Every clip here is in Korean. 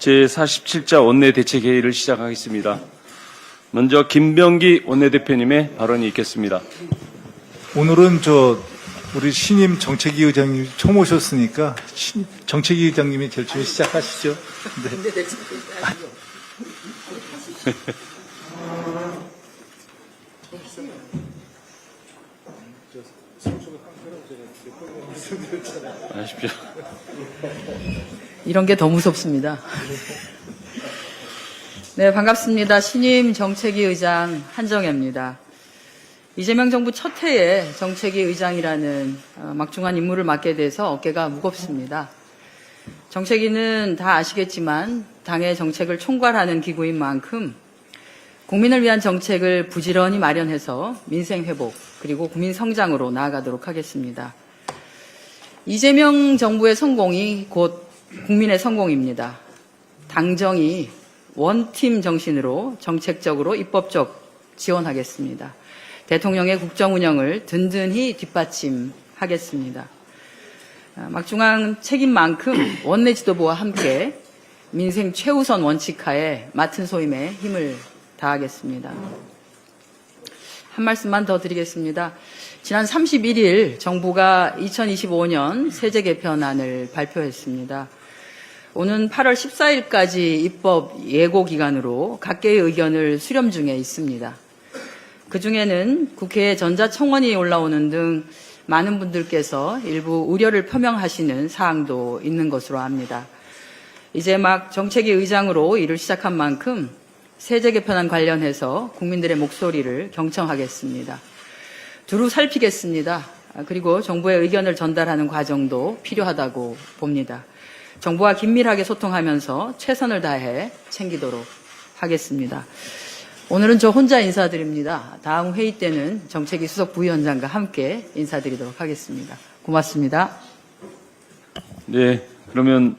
제47자 원내대책회의를 시작하겠습니다. 먼저 김병기 원내대표님의 발언이 있겠습니다. 오늘은 저 우리 신임 정책위 의장님 처음 오셨으니까 신- 정책위 의장님이 결정을 시작하시죠. 네. 하십시오. 이런 게 더 무섭습니다. 네, 반갑습니다. 신임 정책위 의장 한정혜입니다. 이재명 정부 첫 해에 정책위 의장이라는 어, 막중한 임무를 맡게 돼서 어깨가 무겁습니다. 정책위는 다 아시겠지만 당의 정책을 총괄하는 기구인 만큼 국민을 위한 정책을 부지런히 마련해서 민생 회복 그리고 국민 성장으로 나아가도록 하겠습니다. 이재명 정부의 성공이 곧 국민의 성공입니다. 당정이 원팀 정신으로 정책적으로 입법적 지원하겠습니다. 대통령의 국정 운영을 든든히 뒷받침하겠습니다. 아, 막중한 책임만큼 원내 지도부와 함께 민생 최우선 원칙하에 맡은 소임에 힘을 다하겠습니다. 한 말씀만 더 드리겠습니다. 지난 31일 정부가 2025년 세제 개편안을 발표했습니다. 오는 8월 14일까지 입법 예고 기간으로 각계의 의견을 수렴 중에 있습니다. 그 중에는 국회에 전자청원이 올라오는 등 많은 분들께서 일부 우려를 표명하시는 사항도 있는 것으로 압니다. 이제 막 정책위 의장으로 일을 시작한 만큼 세제 개편안 관련해서 국민들의 목소리를 경청하겠습니다. 두루 살피겠습니다. 아, 그리고 정부의 의견을 전달하는 과정도 필요하다고 봅니다. 정부와 긴밀하게 소통하면서 최선을 다해 챙기도록 하겠습니다. 오늘은 저 혼자 인사드립니다. 다음 회의 때는 정책위 수석 부위원장과 함께 인사드리도록 하겠습니다. 고맙습니다. 네, 그러면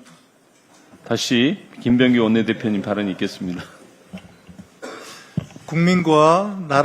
다시 김병기 원내대표님 발언이 있겠습니다. 국민과 나라